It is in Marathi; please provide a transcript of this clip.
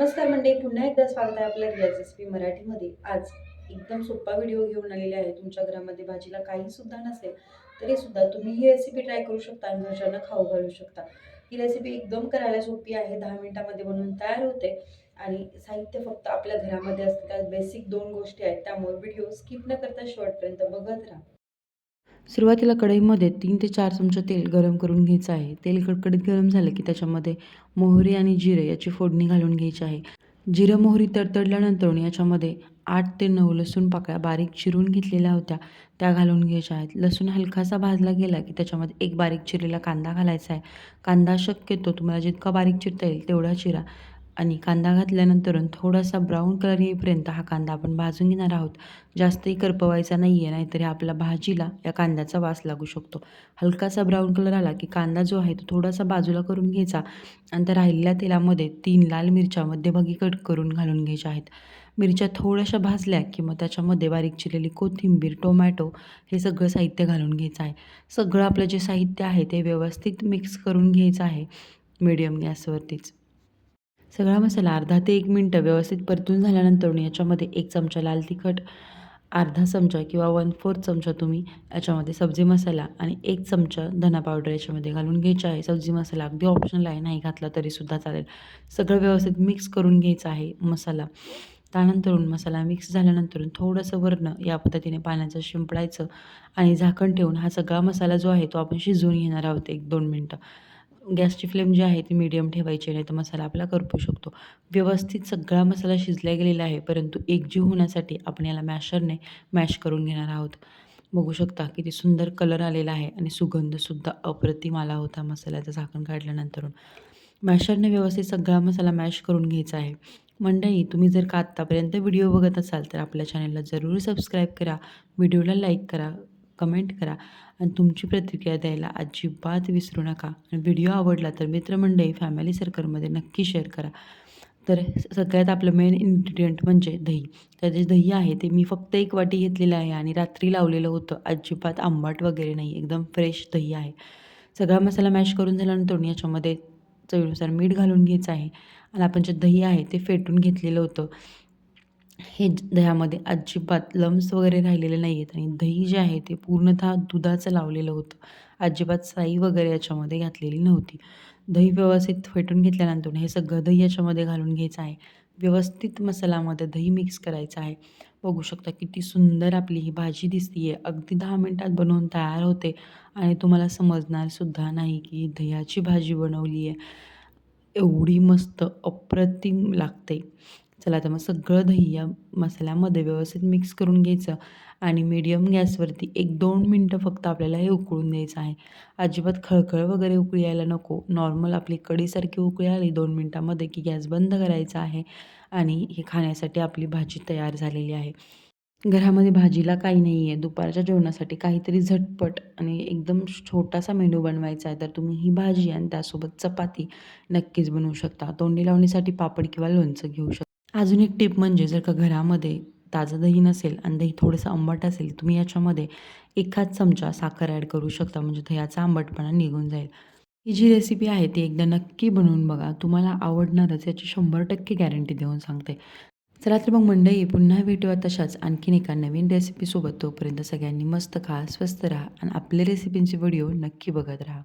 नमस्कार मंडळी पुन्हा एकदा स्वागत आहे आपल्या रेसिपी मराठीमध्ये. आज एकदम सोपा व्हिडिओ घेऊन आलेले आहे. तुमच्या घरामध्ये भाजीला काही सुद्धा नसेल तरी सुद्धा तुम्ही ही रेसिपी ट्राय करू शकता आणि घरच्यांना खाऊ घालू शकता. ही रेसिपी एकदम करायला सोपी आहे. दहा मिनिटामध्ये बनवून तयार होते. आणि साहित्य फक्त आपल्या घरामध्ये असतात बेसिक दोन गोष्टी आहेत. त्यामुळे व्हिडिओ स्किप न करता शॉर्टपर्यंत बघत राहा. सुरुवातीला कढईमध्ये तीन ते चार चमचे तेल गरम करून घ्यायचं आहे. तेल कडकडीत गरम झालं की त्याच्यामध्ये मोहरी आणि जिरे याची फोडणी घालून घ्यायची आहे. जिरं मोहरी तडतडल्यानंतर याच्यामध्ये आठ ते नऊ लसूण पाकळ्या बारीक चिरून घेतलेल्या होत्या त्या घालून घ्यायच्या आहेत. लसूण हलकासा भाजला गेला की त्याच्यामध्ये एक बारीक चिरलेला कांदा घालायचा आहे. कांदा शक्यतो तुम्हाला जितका बारीक चिरता येईल तेवढा चिरा. आणि कांदा घातल्यानंतर थोडासा ब्राऊन कलर येईपर्यंत हा कांदा आपण भाजून घेणार आहोत. जास्तही करपवायचा नाही आहे नाहीतरी आपल्या भाजीला या कांद्याचा वास लागू शकतो. हलकासा ब्राऊन कलर आला की कांदा जो आहे तो थोडासा बाजूला करून घ्यायचा आणि त्या राहिलेल्या तेलामध्ये तीन लाल मिरच्या मध्यभागी कट करून घालून घ्यायच्या आहेत. मिरच्या थोड्याशा भाजल्या की मग त्याच्यामध्ये बारीक चिरलेली कोथिंबीर टोमॅटो हे सगळं साहित्य घालून घ्यायचं आहे. सगळं आपलं जे साहित्य आहे ते व्यवस्थित मिक्स करून घ्यायचं आहे. मीडियम गॅसवरतीच. सगळा मसाला अर्धा ते एक मिनटं व्यवस्थित परतून झाल्यानंतर याच्यामध्ये एक चमचा लाल तिखट अर्धा चमचा किंवा वन फोर्थ चमचा तुम्ही याच्यामध्ये सब्जी मसाला आणि एक चमचा धना पावडर याच्यामध्ये घालून घ्यायचा आहे. सब्जी मसाला अगदी ऑप्शनल आहे नाही घातला तरीसुद्धा चालेल. सगळं व्यवस्थित मिक्स करून घ्यायचं आहे मसाला. त्यानंतरून मसाला मिक्स झाल्यानंतर थोडंसं वरणं या पद्धतीने पाण्याचं शिंपडायचं आणि झाकण ठेवून हा सगळा मसाला जो आहे तो आपण शिजवून घेणार आहोत एक दोन मिनटं. गॅसची फ्लेम जी आहे ती मीडियम ठेवायची नाही तर मसाला आपला करपू शकतो. व्यवस्थित सगळा मसाला शिजला गेलेला आहे परंतु एकजीव होण्यासाठी आपण याला मॅशरने मॅश करून घेणार आहोत. बघू शकता किती सुंदर कलर आलेला आहे आणि सुगंधसुद्धा अप्रतिम आला होता मसाल्याचं झाकण काढल्यानंतरून. मॅशरने व्यवस्थित सगळा मसाला मॅश करून घ्यायचा आहे. मंडळी तुम्ही जर का आत्तापर्यंत व्हिडिओ बघत असाल तर आपल्या चॅनलला जरूर सबस्क्राईब करा. व्हिडिओला लाईक करा. कमेंट करा आणि तुमची प्रतिक्रिया द्यायला अजिबात विसरू नका. आणि व्हिडिओ आवडला तर मित्रमंडळी फॅमिली सर्कलमध्ये नक्की शेअर करा. तर सगळ्यात आपलं मेन इन्ग्रेडियंट म्हणजे दही. तर जे दही आहे ते मी फक्त एक वाटी घेतलेलं आहे आणि रात्री लावलेलं होतं. अजिबात आंबाट वगैरे नाही. एकदम फ्रेश दही आहे. सगळा मसाला मॅश करून झाल्यानंतर याच्यामध्ये चवीनुसार मीठ घालून घ्यायचं आहे. आणि आपण जे दही आहे ते फेटून घेतलेलं होतं. हे दह्यामध्ये अजिबात लम्स वगैरे राहिलेले नाही आहेत आणि दही जे आहे ते पूर्णतः दुधाचं लावलेलं होतं. अजिबात साई वगैरे याच्यामध्ये घातलेली नव्हती. दही व्यवस्थित फेटून घेतल्यानंतर हे सगळं दही याच्यामध्ये घालून घ्यायचं आहे. व्यवस्थित मसाल्यामध्ये दही मिक्स करायचं आहे. बघू शकता किती सुंदर आपली ही भाजी दिसते आहे अगदी दहा मिनटात बनवून तयार होते आणि तुम्हाला समजणारसुद्धा नाही की दह्याची भाजी बनवली आहे एवढी मस्त अप्रतिम लागते. चला तर मग सगळं दही या मसाल्यामध्ये व्यवस्थित मिक्स करून घ्यायचं आणि मीडियम गॅसवरती एक दोन मिनटं फक्त आपल्याला हे उकळून द्यायचं आहे. अजिबात खळखळ वगैरे उकळी यायला नको. नॉर्मल आपली कडीसारखी उकळी आली दोन मिनटामध्ये की गॅस बंद करायचा आहे आणि हे खाण्यासाठी आपली भाजी तयार झालेली आहे. घरामध्ये भाजीला काही नाही आहे. दुपारच्या जेवणासाठी काहीतरी झटपट आणि एकदम छोटासा मेनू बनवायचा आहे. तर तुम्ही ही भाजी आणि त्यासोबत चपाती नक्कीच बनवू शकता. तोंडी लावणीसाठी पापड किंवा लोणचं घेऊ शकता. अजून एक टिप म्हणजे जर का घरामध्ये ताजं दही नसेल आणि दही थोडंसं आंबट असेल तुम्ही याच्यामध्ये एखाद चमचा साखर ॲड करू शकता. म्हणजे दह्याचा आंबटपणा निघून जाईल. ही जी रेसिपी आहे ती एकदा नक्की बनवून बघा. तुम्हाला आवडणारच. याची शंभर टक्के गॅरंटी देऊन सांगते. चला तर मग मंडई पुन्हा भेटूया तशाच आणखीन एका नवीन रेसिपीसोबत तोपर्यंत सगळ्यांनी मस्त खा स्वस्त राहा आणि आपले रेसिपींचे व्हिडिओ नक्की बघत राहा.